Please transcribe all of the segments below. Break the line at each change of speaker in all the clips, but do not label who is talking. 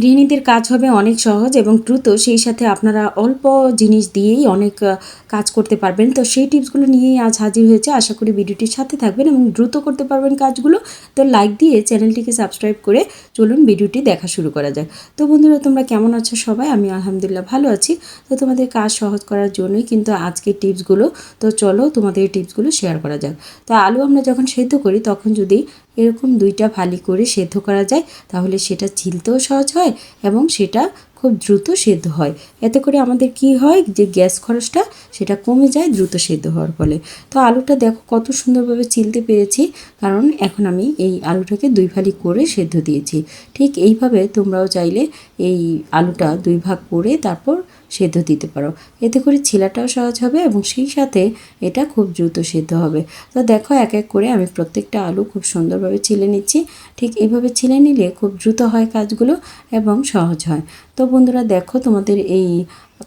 গৃহিণীদের কাজ হবে অনেক সহজ এবং দ্রুত, সেই সাথে আপনারা অল্প জিনিস দিয়েই অনেক কাজ করতে পারবেন। তো সেই টিপসগুলো নিয়েই আজ হাজির হয়েছে। আশা করি ভিডিওটির সাথে থাকবেন এবং দ্রুত করতে পারবেন কাজগুলো। তো লাইক দিয়ে চ্যানেলটিকে সাবস্ক্রাইব করে চলুন ভিডিওটি দেখা শুরু করা যাক। তো বন্ধুরা, তোমরা কেমন আছো সবাই? আমি আলহামদুলিল্লাহ ভালো আছি। তো তোমাদের কাজ সহজ করার জন্যই কিন্তু আজকের টিপসগুলো। তো চলো তোমাদের টিপসগুলো শেয়ার করা যাক। তো আলু আমরা যখন সেদ্ধ করি, তখন যদি এরকম দুইটা ভালি করে সেদ্ধ করা যায়, তাহলে সেটা ছিলতেও সহজ হয় এবং সেটা খুব দ্রুত সেদ্ধ হয়। এতে করে আমাদের কি হয় যে গ্যাস খরচটা সেটা কমে যায়, দ্রুত সেদ্ধ হওয়ার ফলে। তো আলুটা দেখো কত সুন্দরভাবে চিলতে পেরেছি, কারণ এখন আমি এই আলুটাকে দুই ফালি করে সেদ্ধ দিয়েছি। ঠিক এইভাবে তোমরাও চাইলে এই আলুটা দুই ভাগ করে তারপর সেদ্ধ দিতে পারো। এতে করে ছিলাটাও সহজ হবে এবং সেই সাথে এটা খুব দ্রুত সেদ্ধ হবে। তো দেখো এক এক করে আমি প্রত্যেকটা আলু খুব সুন্দরভাবে ছিলে নিচ্ছি। ঠিক এইভাবে ছিলে নিলে খুব দ্রুত হয় কাজগুলো এবং সহজ হয়। তো বন্ধুরা দেখো তোমাদের এই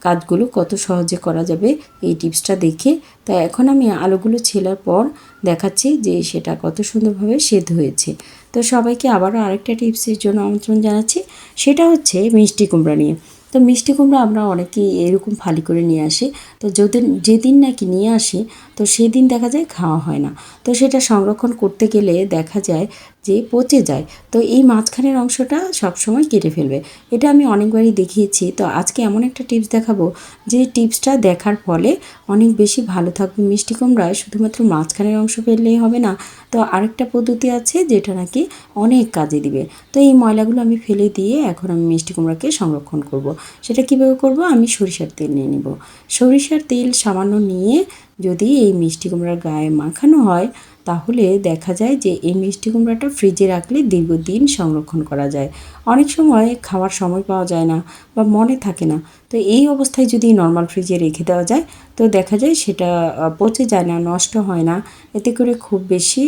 কাজগুলো কত সহজে করা যাবে এই টিপসটা দেখে। তো এখন আমি আলুগুলো ছেলার পর দেখাচ্ছি যে সেটা কত সুন্দরভাবে সেদ্ধ হয়েছে। তো সবাইকে আবারও আরেকটা টিপসের জন্য আমন্ত্রণ জানাচ্ছি। সেটা হচ্ছে মিষ্টি কুমড়া নিয়ে। তো মিষ্টি কুমড়া আমরা অনেকেই এরকম ফালি করে নিয়ে আসি। তো যেদিন যেদিন নাকি নিয়ে আসি তো সেদিন দেখা যায় খাওয়া হয় না। তো সেটা সংরক্ষণ করতে গেলে দেখা যায় যে পচে যায়। তো এই মাঝখানের অংশটা সবসময় কেটে ফেলবে। এটা আমি অনেকবারই দেখিয়েছি। তো আজকে এমন একটা টিপস দেখাবো যে টিপসটা দেখার ফলে অনেক বেশি ভালো থাকবে মিষ্টি কুমড়ায় শুধুমাত্র মাঝখানের অংশ ফেললেই হবে না। তো আরেকটা পদ্ধতি আছে যেটা নাকি অনেক কাজে দিবে। তো এই ময়লাগুলো আমি ফেলে দিয়ে এখন আমি মিষ্টি কুমড়াকে সংরক্ষণ করব। সেটা কীভাবে করব? আমি সরিষার তেল নিয়ে নিব। সরিষার তেল সামান্য নিয়ে যদি এই মিষ্টি কুমড়ার গায়ে মাখানো হয়, তাহলে দেখা যায় যে এই মিষ্টি কুমড়াটা ফ্রিজে রাখলে দীর্ঘদিন সংরক্ষণ করা যায়। অনেক সময় খাওয়ার সময় পাওয়া যায় না বা মনে থাকে না। তো এই অবস্থায় যদি নর্মাল ফ্রিজে রেখে দেওয়া যায়, তো দেখা যায় সেটা পচে যায় না, নষ্ট হয় না। এতে করে খুব বেশি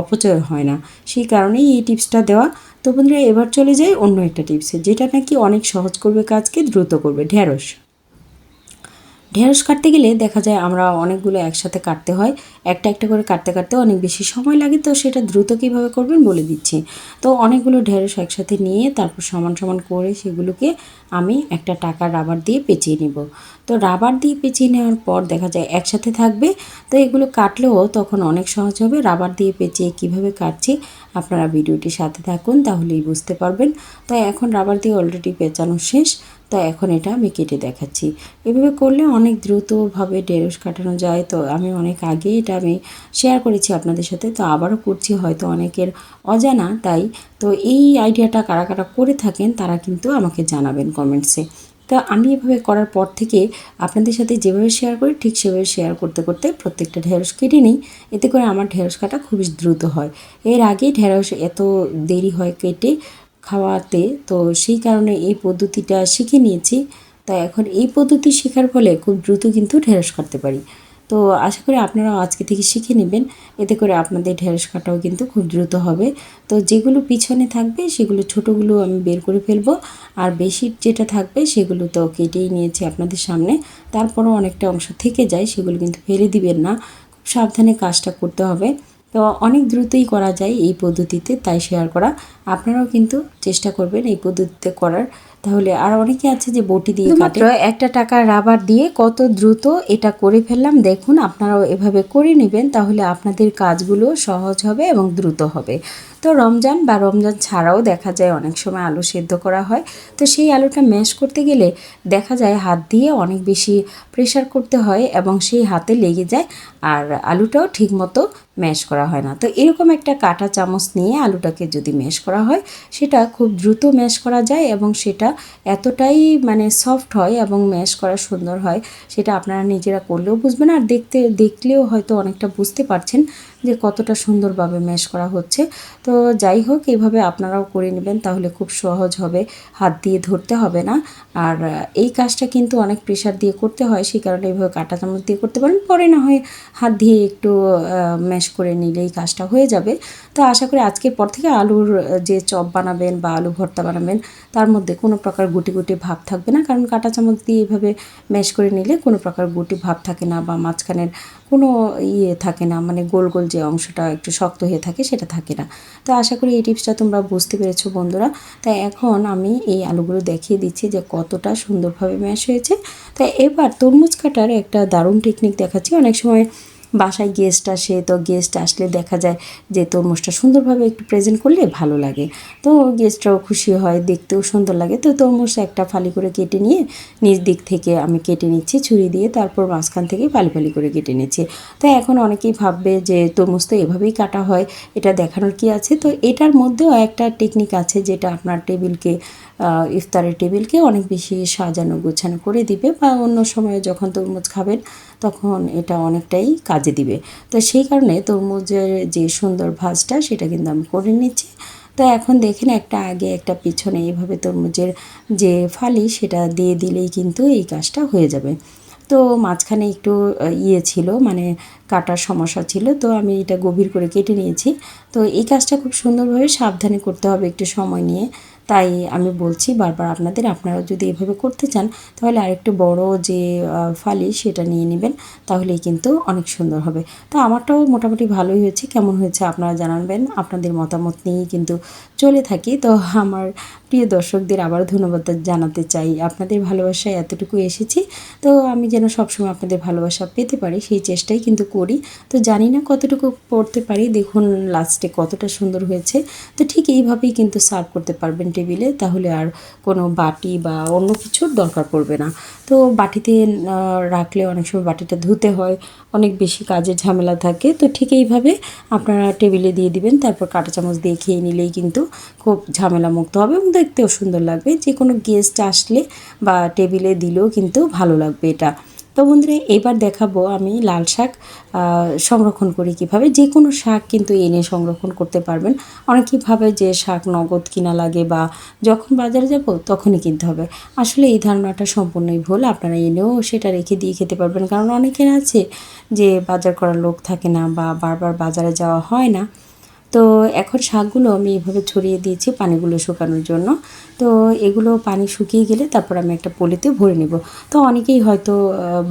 অপচয় হয় না। সেই কারণেই এই টিপসটা দেওয়া। তো বন্ধুরা, এবার চলে যাই অন্য একটা টিপসে, যেটা নাকি অনেক সহজ করবে, কাজকে দ্রুত করবে। ঢেঁড়স। ঢেঁড়স কাটতে গেলে দেখা যায় আমরা অনেকগুলো একসাথে কাটতে হয়। একটা একটা করে কাটতে কাটতে অনেক বেশি সময় লাগে, তো সেটা দ্রুত কীভাবে করবেন বলে দিচ্ছি। তো অনেকগুলো ঢেঁড়স একসাথে নিয়ে তারপর সমান সমান করে সেগুলোকে আমি একটা টাকা রাবার দিয়ে পেঁচিয়ে নিব। তো রাবার দিয়ে পেঁচিয়ে নেওয়ার পর দেখা যায় একসাথে থাকবে, তো এগুলো কাটলেও তখন অনেক সহজ হবে। রাবার দিয়ে পেঁচিয়ে কীভাবে কাটছি আপনারা ভিডিওটির সাথে থাকুন, তাহলেই বুঝতে পারবেন। তো এখন রাবার দিয়ে অলরেডি পেঁচানো শেষ। তো এখন এটা আমি কেটে দেখাচ্ছি। এভাবে করলে অনেক দ্রুতভাবে ঢেঁড়স কাটানো যায়। তো আমি অনেক আগে এটা আমি শেয়ার করেছি আপনাদের সাথে। তো আবারও করছি হয়তো অনেকের অজানা, তাই তো এই আইডিয়াটা কারা কারা করে থাকেন তারা কিন্তু আমাকে জানাবেন কমেন্টসে তো আমি এভাবে করার পর থেকে আপনাদের সাথে যেভাবে শেয়ার করি, ঠিক সেভাবে শেয়ার করতে করতে প্রত্যেকটা ঢেঁড়স কেটে নিই। এতে করে আমার ঢেঁড়স কাটা খুবই দ্রুত হয়। এর আগে ঢেঁড়স এত দেরি হয় কেটে খাওয়াতে। তো সেই কারণে এই পদ্ধতিটা শিখে নিয়েছি। তাই এখন এই পদ্ধতি শেখার ফলে খুব দ্রুত কিন্তু ঢেঁড়স কাটতে পারি। তো আশা করি আপনারাও আজকে থেকে শিখে নেবেন। এতে করে আপনাদের ঢেঁড়স কাটাও কিন্তু খুব দ্রুত হবে। তো যেগুলো পিছনে থাকবে সেগুলো ছোটোগুলো আমি বের করে ফেলব। আর বেশি যেটা থাকবে সেগুলো তো কেটেই নিয়েছি আপনাদের সামনে। তারপরও অনেকটা অংশ থেকে যায়, সেগুলো কিন্তু ফেলে দিবেন না। খুব সাবধানে কাজটা করতে হবে। তো অনেক দ্রুতই করা যায় এই পদ্ধতিতে, তাই শেয়ার করা। আপনারাও কিন্তু চেষ্টা করবেন এই পদ্ধতিতে করার। তাহলে আর অনেকে আছে যে বটি দিয়ে মাত্র একটা টাকা রাবার দিয়ে কত দ্রুত এটা করে ফেললাম, দেখুন, আপনারাও এভাবে করে নেবেন, তাহলে আপনাদের কাজগুলো সহজ হবে এবং দ্রুত হবে। তো রমজান বা রমজান ছাড়াও দেখা যায় অনেক সময় আলু সেদ্ধ করা হয়। তো সেই আলুটা ম্যাশ করতে গেলে দেখা যায় হাত দিয়ে অনেক বেশি প্রেশার করতে হয় এবং সেই হাতে লেগে যায় আর আলুটাও ঠিকমতো ম্যাশ করা হয় না। তো এরকম একটা কাঁটা চামচ নিয়ে আলুটাকে যদি ম্যাশ করা হয়, সেটা খুব দ্রুত ম্যাশ করা যায় এবং সেটা এতটাই মানে সফট হয় এবং ম্যাশ করা সুন্দর হয়, সেটা আপনারা নিজেরা করলেও বুঝবেন আর দেখতে, দেখলেও হয়তো অনেকটা বুঝতে পারছেন যে কতটা সুন্দরভাবে ম্যাশ করা হচ্ছে। তো যাই হোক এইভাবে আপনারাও করে নেবেন, তাহলে খুব সহজ হবে। হাত দিয়ে ধরতে হবে না। আর এই কাজটা কিন্তু অনেক প্রেশার দিয়ে করতে হয়, সেই কারণে এইভাবে কাঁটা চামচ দিয়ে করতে পারেন। পরে না হয় হাত দিয়ে একটু ম্যাশ করে নিলে এই কাজটা হয়ে যাবে। তো আশা করি আজকের পর থেকে আলুর যে চপ বানাবেন বা আলু ভর্তা বানাবেন, তার মধ্যে কোনো প্রকার গুটি গুটি ভাব থাকবে না। কারণ কাঁটা চামচ দিয়ে এইভাবে ম্যাশ করে নিলে কোনো প্রকার গুটি ভাব থাকে না বা মাঝখানের কোনো ইয়ে থাকে না মানে গোল গোল যে অংশটা একটু শক্ত হয়ে থাকে সেটা থাকে না। তো আশা করি এই টিপসটা তোমরা বুঝতে পেরেছ বন্ধুরা। তাই এখন আমি এই আলুগুলো দেখিয়ে দিচ্ছি যে কতটা সুন্দরভাবে ম্যাশ হয়েছে। তাই এবার তরমুজ কাটার একটা দারুণ টেকনিক দেখাচ্ছি। অনেক সময় বাসায় গেস্ট আসে, তো গেস্ট আসলে দেখা যায় যে তরমুজটা সুন্দরভাবে একটু প্রেজেন্ট করলে ভালো লাগে। তো গেস্টরাও খুশি হয়, দেখতেও সুন্দর লাগে। তো তরমুজ একটা ফালি করে কেটে নিয়ে নিজ দিক থেকে আমি কেটে নিচ্ছি, ছুরি দিয়ে তারপর মাঝখান থেকে ফালি ফালি করে কেটে নিচ্ছি। তো এখন অনেকেই ভাববে যে তরমুজ তো এভাবেই কাটা হয়, এটা দেখানোর কি আছে? তো এটার মধ্যেও একটা টেকনিক আছে যেটা আপনার টেবিলকে ইফতারের টেবিলকে অনেক বেশি সাজানো গোছানো করে দিবে বা অন্য সময়ে যখন তরমুজ খাবেন তখন এটা অনেকটাই কাজে দিবে। তো সেই কারণে তরমুজের যে সুন্দর ভাজটা সেটা কিন্তু আমি করে নিচ্ছি। তো এখন দেখেন একটা আগে একটা পিছনে এইভাবে তরমুজের যে ফালি সেটা দিয়ে দিলেই কিন্তু এই কাজটা হয়ে যাবে। তো মাঝখানে একটু ইয়ে ছিল মানে কাটার সমস্যা ছিল, তো আমি এটা গভীর করে কেটে নিয়েছি। তো এই কাজটা খুব সুন্দরভাবে সাবধানে করতে হবে একটু সময় নিয়ে। তাই আমি বলছি বারবার আপনাদের আপনারা যদি এভাবে করতে চান, তাহলে আরেকটু বড় যে ফালি সেটা নিয়ে নেবেন, তাহলেই কিন্তু অনেক সুন্দর হবে। তো আমারটাও মোটামুটি ভালোই হয়েছে, কেমন হয়েছে আপনারা জানাবেন, আপনাদের মতামত নিয়েই কিন্তু চলে থাকি। তো আমার প্রিয় দর্শকদের আবার ধন্যবাদ জানাতে চাই। আপনাদের ভালোবাসায় এতটুকু এসেছি। তো আমি যেন সবসময় আপনাদের ভালোবাসা পেতে পারি, সেই চেষ্টাই কিন্তু করি। তো জানি না কতটুকু পড়তে পারি, দেখুন লাস্টে কতটা সুন্দর হয়েছে। তো ঠিক এইভাবেই কিন্তু সার্ভ করতে পারবেন টেবিলে, তাহলে আর কোনো বাটি বা অন্য কিছুর দরকার পড়বে না। তো বাটিতে রাখলে অনেক সময় বাটিটা ধুতে হয়, অনেক বেশি কাজের ঝামেলা থাকে। তো ঠিক এইভাবে আপনারা টেবিলে দিয়ে দিবেন, তারপর কাঁটা চামচ দিয়ে খেয়ে নিলেই কিন্তু খুব ঝামেলা মুক্ত হবে এবং দেখতেও সুন্দর লাগবে। যে কোনো গেস্ট আসলে বা টেবিলে দিলেও কিন্তু ভালো লাগবে এটা। তো বন্ধুরা, এবার দেখাবো আমি লাল শাক সংরক্ষণ করি কীভাবে। যে কোনো শাক কিন্তু এনে সংরক্ষণ করতে পারবেন। অনেকেই ভাবে যে শাক নগদ কিনা লাগে বা যখন বাজারে যাব তখনই কিনতে হবে। আসলে এই ধারণাটা সম্পূর্ণই ভুল। আপনারা এনেও সেটা রেখে দিয়ে খেতে পারবেন। কারণ অনেকের আছে যে বাজার করার লোক থাকে না বা বারবার বাজারে যাওয়া হয় না। তো এখন শাকগুলো আমি এভাবে ছড়িয়ে দিয়েছি পানিগুলো শুকানোর জন্য। তো এগুলো পানি শুকিয়ে গেলে তারপর আমি একটা পলিতে ভরে নেব। তো অনেকেই হয়তো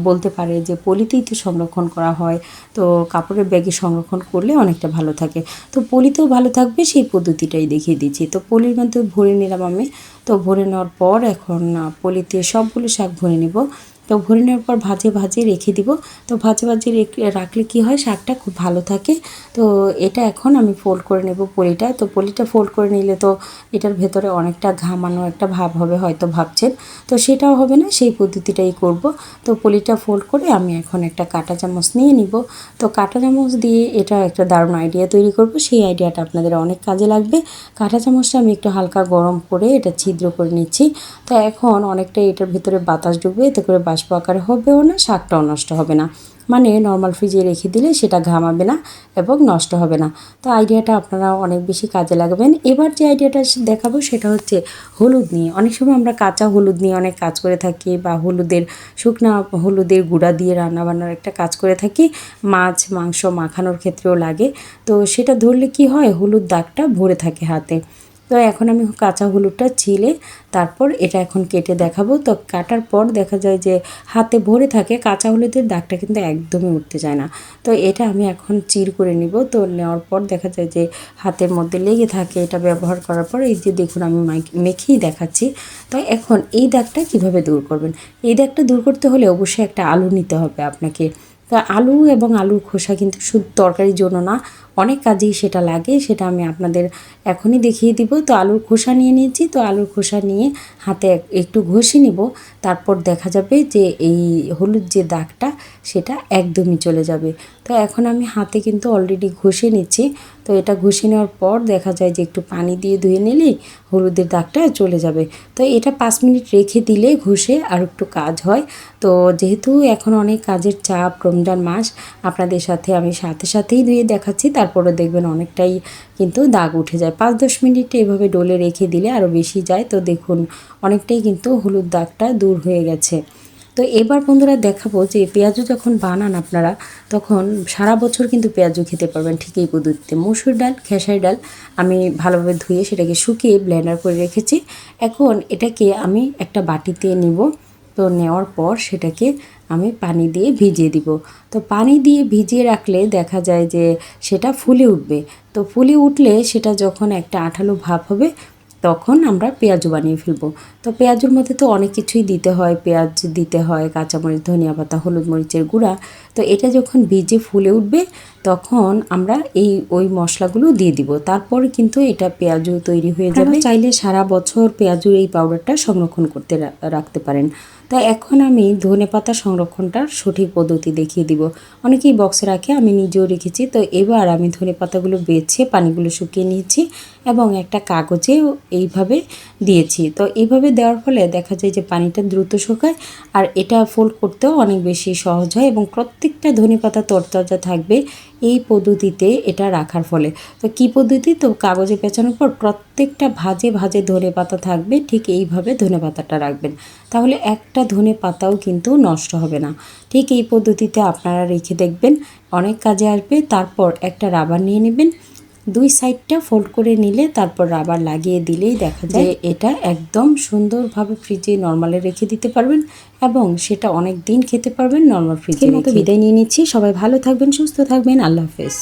বলতে পারে যে পলিতেই তো সংরক্ষণ করা হয়। তো কাপড়ের ব্যাগে সংরক্ষণ করলে অনেকটা ভালো থাকে। তো পলিতেও ভালো থাকবে, সেই পদ্ধতিটাই দেখিয়ে দিচ্ছি। তো পলির মধ্যে ভরে নিলাম আমি। তো ভরে নেওয়ার পর এখন পলিতে সবগুলো শাক ভরে নেব। তো ভরে নেওয়ার পর ভাজে ভাজে রেখে দিব। তো ভাজে ভাজে রাখলে কি হয়? শাকটা খুব ভালো থাকে। তো এটা এখন আমি ফোল্ড করে নেব পলিটা। তো পলিটা ফোল্ড করে নিলে তো এটার ভেতরে অনেকটা ঘামানো একটা ভাব হবে হয়তো ভাবছেন। তো সেটাও হবে না, সেই পদ্ধতিটাই করব। তো পলিটা ফোল্ড করে আমি এখন একটা কাঁটা চামচ নিয়ে নিব। তো কাঁটা চামচ দিয়ে এটা একটা দারুণ আইডিয়া তৈরি করব। সেই আইডিয়াটা আপনাদের অনেক কাজে লাগবে। কাঁটা চামচটা আমি একটু হালকা গরম করে এটা ছিদ্র করে নিচ্ছি। তো এখন অনেকটা এটার ভেতরে বাতাস ঢুকবে, এতে করে বাষ্প আকারে হবেও না, শাকটাও নষ্ট হবে না। মানে নর্মাল ফ্রিজে রেখে দিলে সেটা ঘামাবে না এবং নষ্ট হবে না। তো আইডিয়াটা আপনারা অনেক বেশি কাজে লাগবেন। এবার যে আইডিয়াটা দেখাবো সেটা হচ্ছে হলুদ নিয়ে। অনেক সময় আমরা কাঁচা হলুদ নিয়ে অনেক কাজ করে থাকি বা হলুদের শুকনা হলুদের গুঁড়া দিয়ে রান্নাবান্নার একটা কাজ করে থাকি। মাছ, মাংস মাখানোর ক্ষেত্রেও লাগে। তো সেটা ধরলে কি হয়? হলুদ দাগটা ভরে থাকে হাতে। তো এখন আমি কাঁচা হলুদটা ছিলে তারপর এটা এখন কেটে দেখাবো। তো কাটার পর দেখা যায় যে হাতে ভরে থাকে, কাঁচা হলুদের দাগটা কিন্তু একদমই উঠতে যায় না। তো এটা আমি এখন চির করে নিব। তো নেওয়ার পর দেখা যায় যে হাতের মধ্যে লেগে থাকে এটা ব্যবহার করার পর, এই যে দেখুন আমি মেখেই দেখাচ্ছি। তো এখন এই দাগটা কীভাবে দূর করবেন? এই দাগটা দূর করতে হলে অবশ্যই একটা আলু নিতে হবে আপনাকে। তা আলু এবং আলুর খোসা কিন্তু শুধু তরকারির জন্য না অনেক কাজেই সেটা লাগে, সেটা আমি আপনাদের এখনই দেখিয়ে দিব। তো আলুর খোসা নিয়ে নিয়েছি, তো আলুর খোসা নিয়ে হাতে একটু ঘষে নিব। তারপর দেখা যাবে যে এই হলুদ যে দাগটা, সেটা একদমই চলে যাবে। তো এখন আমি হাতে কিন্তু অলরেডি ঘষে নিচ্ছি। তো এটা ঘষে নেওয়ার পর দেখা যায় যে একটু পানি দিয়ে ধুয়ে নিলেই হলুদের দাগটা চলে যাবে। তো এটা পাঁচ মিনিট রেখে দিলে ঘষে আর একটু কাজ হয়। তো যেহেতু এখন অনেক কাজের চাপ, রমজান মাস, আপনাদের সাথে আমি সাথে সাথেই ধুয়ে দেখাচ্ছি। তারপরে দেখবেন অনেকটাই কিন্তু দাগ উঠে যায়। পাঁচ দশ মিনিট এভাবে ডোলে রেখে দিলে আরও বেশি যায়। তো দেখুন, অনেকটাই কিন্তু হলুদ দাগটা দূর হয়ে গেছে। তো এবার বন্ধুরা দেখাবো যে পেঁয়াজু যখন বানান আপনারা, তখন সারা বছর কিন্তু পেঁয়াজু খেতে পারবেন ঠিক এই পদ্ধতিতে মসুর ডাল, খেসারি ডাল আমি ভালোভাবে ধুয়ে সেটাকে শুকিয়ে ব্লেন্ডার করে রেখেছি। এখন এটাকে আমি একটা বাটিতে নিব। তো নেওয়ার পর সেটাকে আমি পানি দিয়ে ভিজিয়ে দিব। তো পানি দিয়ে ভিজিয়ে রাখলে দেখা যায় যে সেটা ফুলে উঠবে। তো ফুলে উঠলে সেটা যখন একটা আঠালো ভাব হবে তখন আমরা পেঁয়াজু বানিয়ে ফেলব। তো পেঁয়াজুর মধ্যে তো অনেক কিছুই দিতে হয়। পেঁয়াজ দিতে হয় কাঁচামরিচ ধনিয়া পাতা হলুদ মরিচের গুঁড়া। তো এটা যখন ভিজে ফুলে উঠবে তখন আমরা এই ওই মশলাগুলো দিয়ে দিব। তারপর কিন্তু এটা পেঁয়াজু তৈরি হয়ে যাবে। চাইলে সারা বছর পেঁয়াজুর এই পাউডারটা সংরক্ষণ করতে রাখতে পারেন। তাই এখন আমি ধনে পাতা সংরক্ষণটার সঠিক পদ্ধতি দেখিয়ে দিব। অনেকেই বক্সে রাখে, আমি নিজেও রেখেছি। তো এবার আমি ধনে পাতাগুলো বেছে, পানিগুলো শুকিয়ে নিয়েছি। এবং একটা কাগজে এইভাবে দিয়েছি। তো এইভাবে দেওয়ার ফলে দেখা যায় যে পানিটা দ্রুত শুকায় আর এটা ফোল্ড করতেও অনেক বেশি সহজ হয় এবং প্রত্যেকটা ধনে পাতা তরতাজা থাকবে এই পদ্ধতিতে এটা রাখার ফলে। তো কি পদ্ধতি? তো কাগজে পেঁচানোর পর প্রত্যেকটা ভাজে ভাজে ধনে পাতা থাকবে, ঠিক এইভাবে ধনে পাতাটা রাখবেন। তাহলে একটা ধনে পাতাও কিন্তু নষ্ট হবে না। ঠিক এই পদ্ধতিতে আপনারা রেখে দেখবেন, অনেক কাজে আসবে, তারপর একটা রাবার নিয়ে নেবেন দুই সাইডটা ফোল্ড করে নিলে তারপর রাবার লাগিয়ে দিলেই দেখা যায় এটা একদম সুন্দরভাবে ফ্রিজে নর্মালে রেখে দিতে পারবেন এবং সেটা অনেক দিন খেতে পারবেন নর্মাল ফ্রিজে মতো বিদায় নিয়ে নিচ্ছি। সবাই ভালো থাকবেন সুস্থ থাকবেন। আল্লাহ হাফেজ।